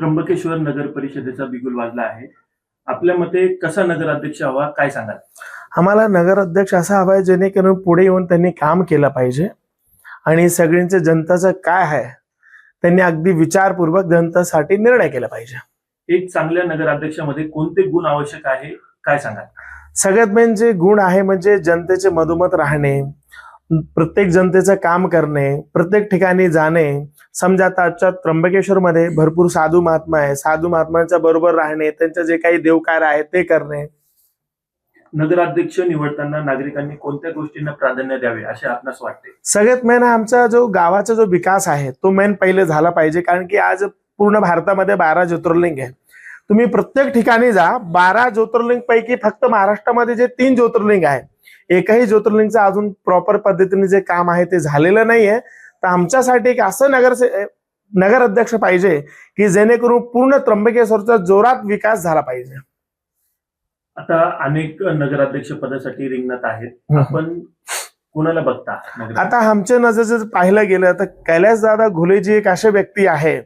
त्र्यंबकेश्वर नगर परिषदेचा बिगुल वाजला आहे. आपल्या मते कसा नगराध्यक्ष हवा काय सांगाल? आम्हाला नगर अध्यक्ष असा हवा आहे जेणेकरून पुढे येऊन त्यांनी काम केलं पाहिजे. आणि सगळ्यांचे जनताचं काय आहे त्यांनी अगदी विचारपूर्वक जनतेसाठी निर्णय केला पाहिजे. एक चांगल्या नगराध्यक्षामध्ये कोणते गुण आवश्यक आहे काय सांगाल? सगळ्यात मेन जे गुण आहे म्हणजे जनतेचे मधोमध राहणे प्रत्येक जनतेचं काम करणे प्रत्येक ठिकाणी जाणे समजा आता आजच्या त्र्यंबकेश्वरमध्ये भरपूर साधू महात्मा आहे साधू महात्मांच्या बरोबर राहणे त्यांचे जे काही देवकार्य आहे ते करणे. नगराध्यक्ष निवडताना नागरिकांनी कोणत्या गोष्टींना प्राधान्य द्यावे असे आपणास वाटते? सगळ्यात मेन आमचा जो गावाचा जो विकास आहे तो मेन पहिले झाला पाहिजे. कारण की आज पूर्ण भारतामध्ये बारा ज्योतिर्लिंग आहे तुम्ही प्रत्येक ठिकाणी जा बारा ज्योतिर्लिंग पैकी फक्त महाराष्ट्रामध्ये जे तीन ज्योतिर्लिंग आहे एकही ज्योतिर्लिंगचं अजून प्रॉपर पद्धतीने जे काम आहे ते झालेलं नाहीये. तर आमच्यासाठी एक असं नगर नगर अध्यक्ष पाहिजे की जेणेकरून पूर्ण त्र्यंबकेश्वरचा जोरात विकास झाला पाहिजे. आता अनेक नगराध्यक्ष पदासाठी रिंगणात आहेत. आपण कोणाला बघता? आता आमच्या नजर जर पाहिलं गेलं तर कैलासदादा घुलेजी एक असे व्यक्ती आहे.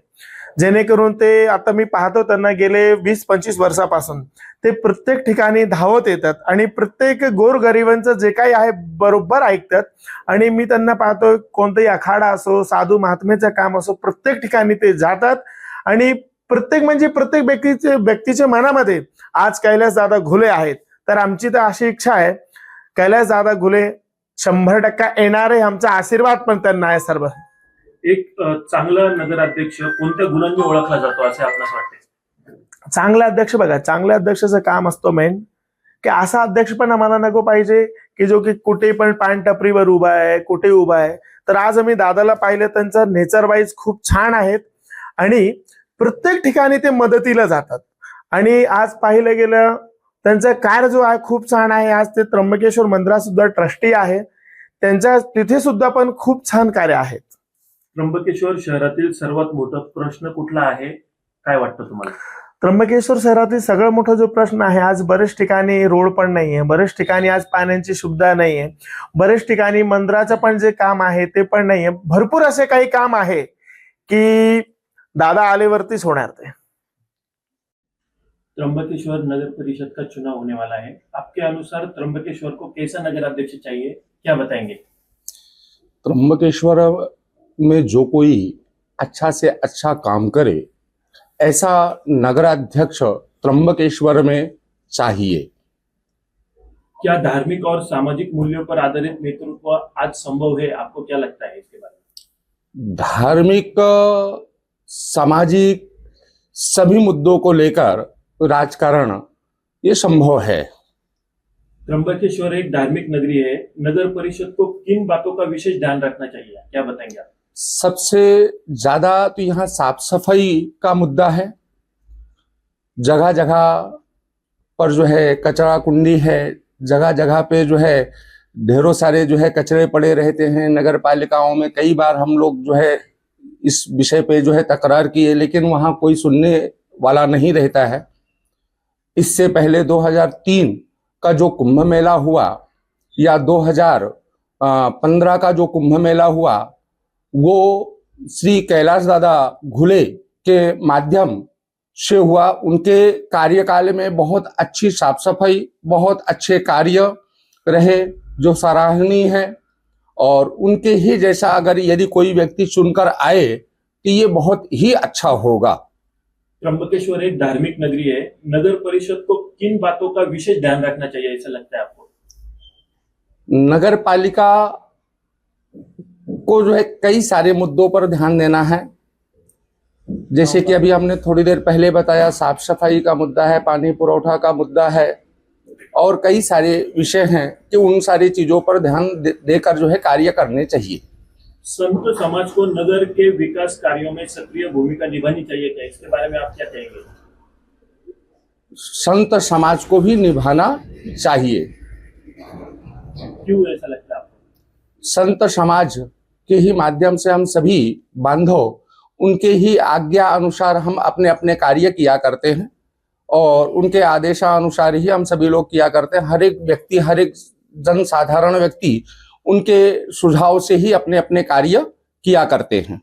जेणेकरून ते आता मी पाहतो त्यांना गेले वीस पंचवीस वर्षापासून. ते प्रत्येक ठिकाणी धावत येतात आणि प्रत्येक गोरगरिबांचं जे काही आहे बरोबर ऐकतात. आणि मी त्यांना पाहतो कोणताही अखाडा असो साधू महात्म्याचं काम असो प्रत्येक ठिकाणी ते जातात. आणि प्रत्येक म्हणजे प्रत्येक व्यक्तीचे व्यक्तीच्या मनामध्ये आज कैलासदादा घुले आहेत. तर आमची तर अशी इच्छा आहे कैलासदादा घुले शंभर टक्का येणारे आमचा आशीर्वाद पण त्यांना आहे सर्व. एक चांगला नगराध्यक्ष कोणत्या गुणांनी ओळखला जातो असे आपणास वाटते? चांगला अध्यक्ष बघा चांगल्या अध्यक्षाचं काम असतो मेन की असा अध्यक्ष पण आम्हाला नको पाहिजे की जो की कुठे पण पान टपरीवर उभा आहे कुठे उभा आहे. तर आज आम्ही दादाला पाहिलं त्यांचा नेचर वाईज खूप छान आहेत. आणि प्रत्येक ठिकाणी ते मदतीला जातात. आणि आज पाहिलं गेलं त्यांचा कार्य जो आहे खूप छान आहे. आज ते त्र्यंबकेश्वर मंदिरात सुद्धा ट्रस्टी आहे. त्यांच्या तिथे सुद्धा पण खूप छान कार्य आहेत. त्र्यंबकेश्वर शहरातील सर्वात मोठा प्रश्न कुठला आहे? काय वाटतं तुम्हाला? त्र्यंबकेश्वर शहरातील सगळं मोठा जो प्रश्न आहे आज बरेच ठिकाणी रोड पण नाहीये. बरेच ठिकाणी आज पाण्याची सुविधा नाहीये. बरेच ठिकाणी मंदिराचं पण जे काम आहे ते पण नाहीये. भरपूर असे काही काम आहे की दादा आलेवरतीच होणार ते. त्र्यंबकेश्वर नगर परिषद का चुनाव होने वाला है आपके अनुसार त्र्यंबकेश्वर को कैसा नगराध्यक्ष चाहिए? क्या बताएंगे? त्र्यंबकेश्वर में जो कोई अच्छा से अच्छा काम करे ऐसा नगराध्यक्ष त्र्यंबकेश्वर में चाहिए। क्या धार्मिक और सामाजिक मूल्यों पर आधारित नेतृत्व आज संभव है? आपको क्या लगता है इसके बारे में? धार्मिक सामाजिक सभी मुद्दों को लेकर राजकारण ये संभव है। त्र्यंबकेश्वर एक धार्मिक नगरी है। नगर परिषद को किन बातों का विशेष ध्यान रखना चाहिए? क्या बताएँगे आप? सबसे ज़्यादा तो यहाँ साफ़ सफ़ाई का मुद्दा है। जगह जगह पर जो है कचरा कुंडी है जगह जगह पे जो है ढेरों सारे जो है कचरे पड़े रहते हैं। नगर पालिकाओं में कई बार हम लोग जो है इस विषय पे जो है तकरार किए, लेकिन वहाँ कोई सुनने वाला नहीं रहता है। इससे पहले 2003 का जो कुंभ मेला हुआ या 2015 का जो कुंभ मेला हुआ वो श्री कैलाश दादा घुले के माध्यम से हुआ। उनके कार्यकाल में बहुत अच्छी साफ़ सफ़ाई बहुत अच्छे कार्य रहे जो सराहनीय है। और उनके ही जैसा अगर यदि कोई व्यक्ति चुनकर आए तो ये बहुत ही अच्छा होगा। त्र्यंबकेश्वर एक धार्मिक नगरी है। नगर परिषद को किन बातों का विशेष ध्यान रखना चाहिए ऐसा लगता है आपको? नगर पालिका को जो है कई सारे मुद्दों पर ध्यान देना है। जैसे कि अभी हमने थोड़ी देर पहले बताया साफ़ सफ़ाई का मुद्दा है पानी पुरौठा का मुद्दा है और कई सारे विषय हैं कि उन सारी चीज़ों पर ध्यान दे, देकर जो है कार्य करने चाहिए। संत समाज को नगर के विकास कार्यों में सक्रिय भूमिका निभानी चाहिए क्या? इसके बारे में आप क्या कहेंगे? संत समाज को भी निभाना चाहिए। क्यों ऐसा लगता है? संत समाज के ही माध्यम से हम सभी बांधव, उनके ही आज्ञा अनुसार हम अपने अपने कार्य किया करते हैं और उनके आदेशानुसार ही हम सभी लोग किया करते हैं। हर एक व्यक्ति, हर एक जन साधारण व्यक्ति उनके सुझाव से ही अपने अपने कार्य किया करते हैं।